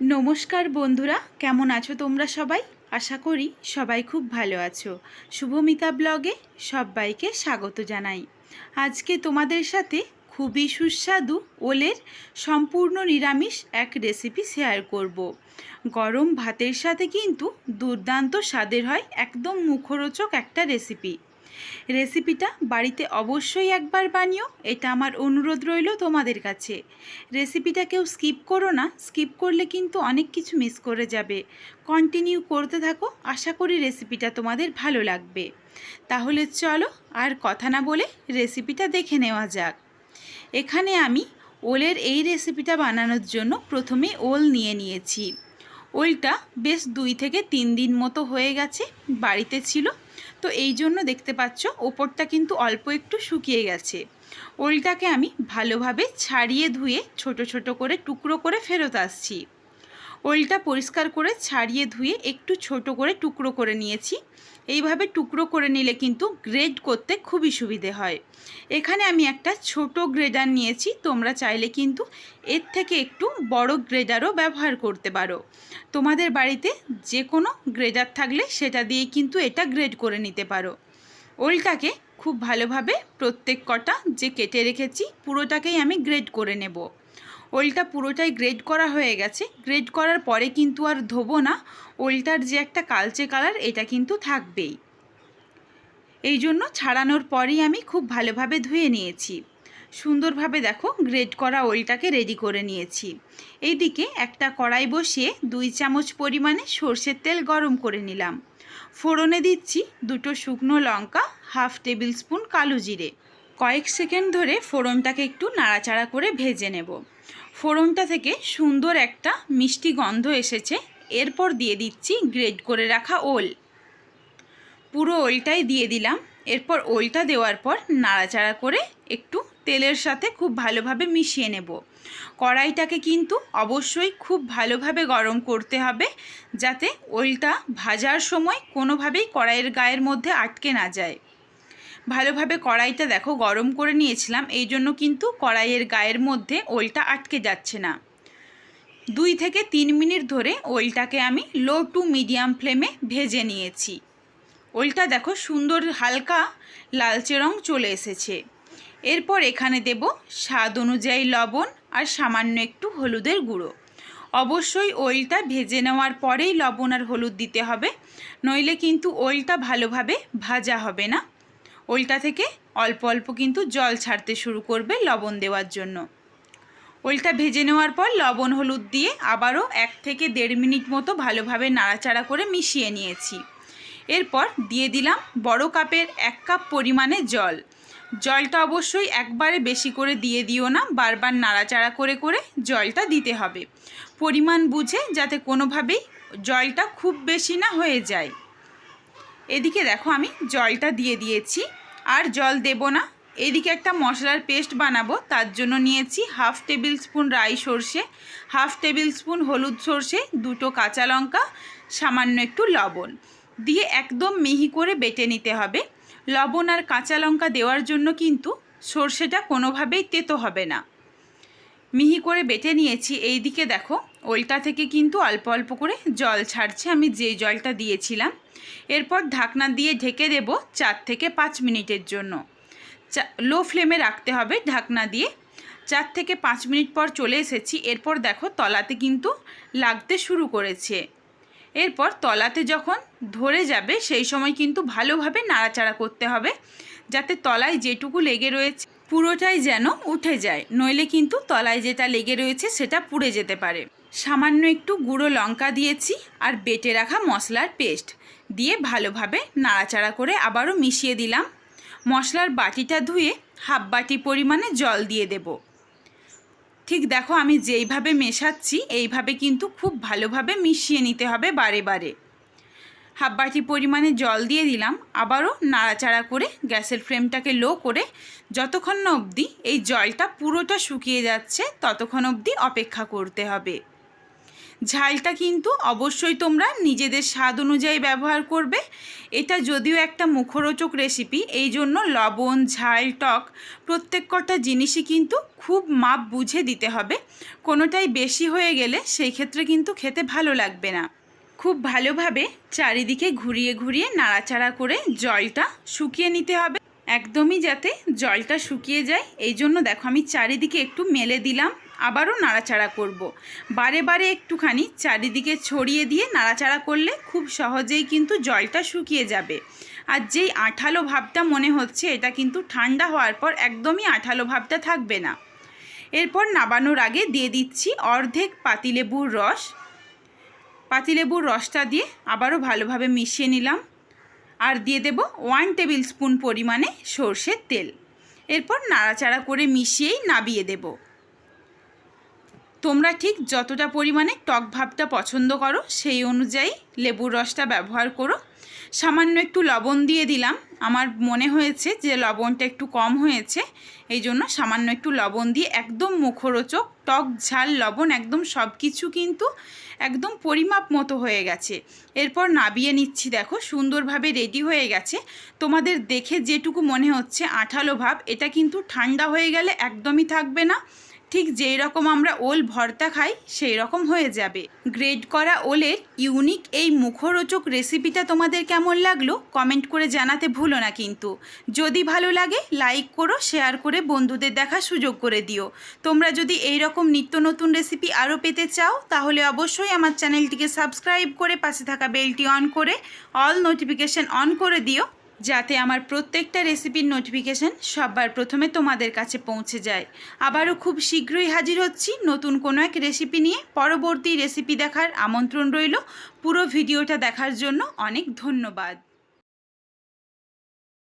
নমস্কার বন্ধুরা, কেমন আছো তোমরা সবাই? আশা করি সবাই খুব ভালো আছো। শুভমিতা ব্লগে সবাইকে স্বাগত জানাই। আজকে তোমাদের সাথে খুবই সুস্বাদু ওলের সম্পূর্ণ নিরামিষ এক রেসিপি শেয়ার করব। গরম ভাতের সাথে কিন্তু দুর্দান্ত স্বাদের হয়, একদম মুখরোচক একটা রেসিপি রেসিপিটা বাড়িতে অবশ্যই একবার বানিও, এটা আমার অনুরোধ রইল তোমাদের কাছে। রেসিপিটা কেউ স্কিপ করো না, স্কিপ করলে কিন্তু অনেক কিছু মিস করে যাবে। কন্টিনিউ করতে থাকো, আশা করি রেসিপিটা তোমাদের ভালো লাগবে। তাহলে চলো আর কথা না বলে রেসিপিটা দেখে নেওয়া যাক। এখানে আমি ওলের এই রেসিপিটা বানানোর জন্য প্রথমে ওল নিয়ে নিয়েছি। ওলটা বেশ দুই থেকে তিন দিন মতো হয়ে গেছে, বাড়িতে ছিল। তো এই জন্য দেখতে পাচ্ছ, ওপরটা কিন্তু অল্প একটু শুকিয়ে গেছে। ওলটাকে আমি ভালোভাবে ছাড়িয়ে ধুয়ে ছোট ছোট করে টুকরো করে ফেরত আসছি। ওলটা পরিষ্কার করে ছাড়িয়ে ধুয়ে একটু ছোট করে টুকরো করে নিয়েছি। এইভাবে টুকরো করে নিলে কিন্তু গ্রেড করতে খুবই সুবিধে হয়। এখানে আমি একটা ছোট গ্রেডার নিয়েছি, তোমরা চাইলে কিন্তু এর থেকে একটু বড় গ্রেডারও ব্যবহার করতে পারো। তোমাদের বাড়িতে যে কোনো গ্রেডার থাকলে সেটা দিয়ে কিন্তু এটা গ্রেড করে নিতে পারো। ওলটাকে খুব ভালোভাবে প্রত্যেক কটা যে কেটে রেখেছি, পুরোটাকেই আমি গ্রেড করে নেব। ওলটা পুরোটাই গ্রেড করা হয়ে গেছে। গ্রেড করার পরে কিন্তু আর ধোবো না। ওলটার যে একটা কালচে কালার, এটা কিন্তু থাকবেই। এই জন্য ছাড়ানোর পরেই আমি খুব ভালোভাবে ধুয়ে নিয়েছি। সুন্দরভাবে দেখো, গ্রেড করা ওলটাকে রেডি করে নিয়েছি। এইদিকে একটা কড়াই বসিয়ে দুই চামচ পরিমাণে সর্ষের তেল গরম করে নিলাম। ফোড়নে দিচ্ছি দুটো শুকনো লঙ্কা, হাফ টেবিল স্পুন কালো জিরে। কয়েক সেকেন্ড ধরে ফোড়নটাকে একটু নাড়াচাড়া করে ভেজে নেব। ফোড়নটা থেকে সুন্দর একটা মিষ্টি গন্ধ এসেছে। এরপর দিয়ে দিচ্ছি গ্রেড করে রাখা ওল। পুরো ওলটাই দিয়ে দিলাম। এরপর ওলটা দেওয়ার পর নাড়াচাড়া করে একটু তেলের সাথে খুব ভালোভাবে মিশিয়ে নেব। কড়াইটাকে কিন্তু অবশ্যই খুব ভালোভাবে গরম করতে হবে যাতে ওলটা ভাজার সময় কোনোভাবেই কড়াইয়ের গায়ের মধ্যে আটকে না যায়। ভালোভাবে কড়াইটা দেখো গরম করে নিয়েছিলাম, এই জন্য কিন্তু কড়াইয়ের গায়ের মধ্যে ওলটা আটকে যাচ্ছে না। দুই থেকে তিন মিনিট ধরে ওলটাকে আমি লো টু মিডিয়াম ফ্লেমে ভেজে নিয়েছি। ওলটা দেখো সুন্দর হালকা লালচে রং চলে এসেছে। এরপর এখানে দেব স্বাদ অনুযায়ী লবণ আর সামান্য একটু হলুদের গুঁড়ো। অবশ্যই ওইলটা ভেজে নেওয়ার পরেই লবণ আর হলুদ দিতে হবে, নইলে কিন্তু ওইলটা ভালোভাবে ভাজা হবে না। ওইলটা থেকে অল্প অল্প কিন্তু জল ছাড়তে শুরু করবে লবণ দেওয়ার জন্য। ওইলটা ভেজে নেওয়ার পর লবণ হলুদ দিয়ে আবারও এক থেকে দেড় মিনিট মতো ভালোভাবে নাড়াচাড়া করে মিশিয়ে নিয়েছি। এরপর দিয়ে দিলাম বড় কাপের এক কাপ পরিমাণে জল। জলটা অবশ্যই একবারে বেশি করে দিয়ে দিও না, বারবার নাড়াচাড়া করে করে জলটা দিতে হবে। পরিমাণ বুঝে যাতে কোনোভাবেই জলটা খুব বেশি না হয়ে যায়। এদিকে দেখো আমি জলটা দিয়ে দিয়েছি। আর জল দেব না। এদিকে একটা মশলার পেস্ট বানাবো, তার জন্য নিয়েছি হাফ টেবিল স্পুন রাই সর্ষে, হাফ টেবিল স্পুন হলুদ সর্ষে, দুটো কাঁচা লঙ্কা, সামান্য একটু লবণ। দিয়ে একদম মিহি করে বেটে নিতে হবে। লবণ আর কাঁচা লঙ্কা দেওয়ার জন্য কিন্তু সর্ষেটা কোনোভাবেই তেতো হবে না। মিহি করে বেটে নিয়েছি। এই দিকে দেখো ওইটা থেকে কিন্তু অল্প অল্প করে জল ছাড়ছে। আমি যে জলটা দিয়েছিলাম, এরপর ঢাকনা দিয়ে ঢেকে দেব চার থেকে পাঁচ মিনিটের জন্য। লো ফ্লেমে রাখতে হবে ঢাকনা দিয়ে। চার থেকে পাঁচ মিনিট পর চলে এসেছি। এরপর দেখো তলাতে কিন্তু লাগতে শুরু করেছে। এরপর তলাতে যখন ধরে যাবে, সেই সময় কিন্তু ভালোভাবে নাড়াচাড়া করতে হবে, যাতে তলায় যেটুকু লেগে রয়েছে পুরোটাই যেন উঠে যায়। নইলে কিন্তু তলায় যেটা লেগে রয়েছে, সেটা পুড়ে যেতে পারে। সামান্য একটু গুঁড়ো লঙ্কা দিয়েছি আর বেটে রাখা মশলার পেস্ট দিয়ে ভালোভাবে নাড়াচাড়া করে আবারও মিশিয়ে দিলাম। মশলার বাটিটা ধুয়ে হাফ বাটি পরিমাণে জল দিয়ে দেবো। ঠিক দেখো আমি যেইভাবে মেশাচ্ছি, এইভাবে কিন্তু খুব ভালোভাবে মিশিয়ে নিতে হবে বারে বারে। হাফ বাটি পরিমাণে জল দিয়ে দিলাম, আবারও নাড়াচাড়া করে গ্যাসের ফ্লেমটাকে লো করে যতক্ষণ না অবধি এই জলটা পুরোটা শুকিয়ে যাচ্ছে, ততক্ষণ অবধি অপেক্ষা করতে হবে। ঝালটা কিন্তু অবশ্যই তোমরা নিজেদের স্বাদ অনুযায়ী ব্যবহার করবে। এটা যদিও একটা মুখরোচক রেসিপি এই জন্য লবণ, ঝাল, টক প্রত্যেক কটা জিনিসই কিন্তু খুব মাপ বুঝে দিতে হবে। কোনোটাই বেশি হয়ে গেলে সেই ক্ষেত্রে কিন্তু খেতে ভালো লাগবে না। খুব ভালোভাবে চারিদিকে ঘুরিয়ে ঘুরিয়ে নাড়াচাড়া করে জলটা শুকিয়ে নিতে হবে। একদমই যাতে জলটা শুকিয়ে যায়। এই জন্য দেখো আমি চারিদিকে একটু মেলে দিলাম, আবারও নাড়াচাড়া করব। বারে বারে একটুখানি চারিদিকে ছড়িয়ে দিয়ে নাড়াচাড়া করলে খুব সহজেই কিন্তু জলটা শুকিয়ে যাবে। আর যেই আঠালো ভাবটা মনে হচ্ছে, এটা কিন্তু ঠান্ডা হওয়ার পর একদমই আঠালো ভাবটা থাকবে না। এরপর নাবানোর আগে দিয়ে দিচ্ছি অর্ধেক পাতিলেবুর রস। পাতিলেবুর রসটা দিয়ে আবারও ভালোভাবে মিশিয়ে নিলাম। আর দিয়ে দেব ওয়ান টেবিল স্পুন পরিমাণে সর্ষের তেল। এরপর নাড়াচাড়া করে মিশিয়েই নাবিয়ে দেব। তোমরা ঠিক যতটা পরিমাণে টক ভাবটা পছন্দ করো, সেই অনুযায়ী লেবুর রসটা ব্যবহার করো। সামান্য একটু লবণ দিয়ে দিলাম। আমার মনে হয়েছে যে লবণটা একটু কম হয়েছে, এই জন্য সামান্য একটু লবণ দিয়ে একদম মুখরোচক, টক ঝাল লবণ একদম সব কিছু কিন্তু একদম পরিমাপ মতো হয়ে গেছে। এরপর নাবিয়ে নিচ্ছি দেখো, সুন্দরভাবে রেডি হয়ে গেছে। তোমাদের দেখে যেটুকু মনে হচ্ছে আঠালো ভাব, এটা কিন্তু ঠান্ডা হয়ে গেলে একদমই থাকবে না। ঠিক যেই রকম আমরা ওল ভর্তা খাই, সেই রকম হয়ে যাবে। গ্রেড করা ওলের ইউনিক এই মুখরোচক রেসিপিটা তোমাদের কেমন লাগল কমেন্ট করে জানাতে ভুলো না কিন্তু। যদি ভালো লাগে, লাইক করো, শেয়ার করে বন্ধুদের দেখার সুযোগ করে দিও। তোমরা যদি এই রকম নিত্য নতুন রেসিপি আরও পেতে চাও, তাহলে অবশ্যই আমার চ্যানেলটিকে সাবস্ক্রাইব করে পাশে থাকা বেলটি অন করে, অল নোটিফিকেশন অন করে দিও। যাতে আমার প্রত্যেকটা রেসিপির নোটিফিকেশান সবার প্রথমে তোমাদের কাছে পৌঁছে যায়। আবারও খুব শীঘ্রই হাজির হচ্ছি নতুন কোনো এক রেসিপি নিয়ে। পরবর্তী রেসিপি দেখার আমন্ত্রণ রইল। পুরো ভিডিওটা দেখার জন্য অনেক ধন্যবাদ।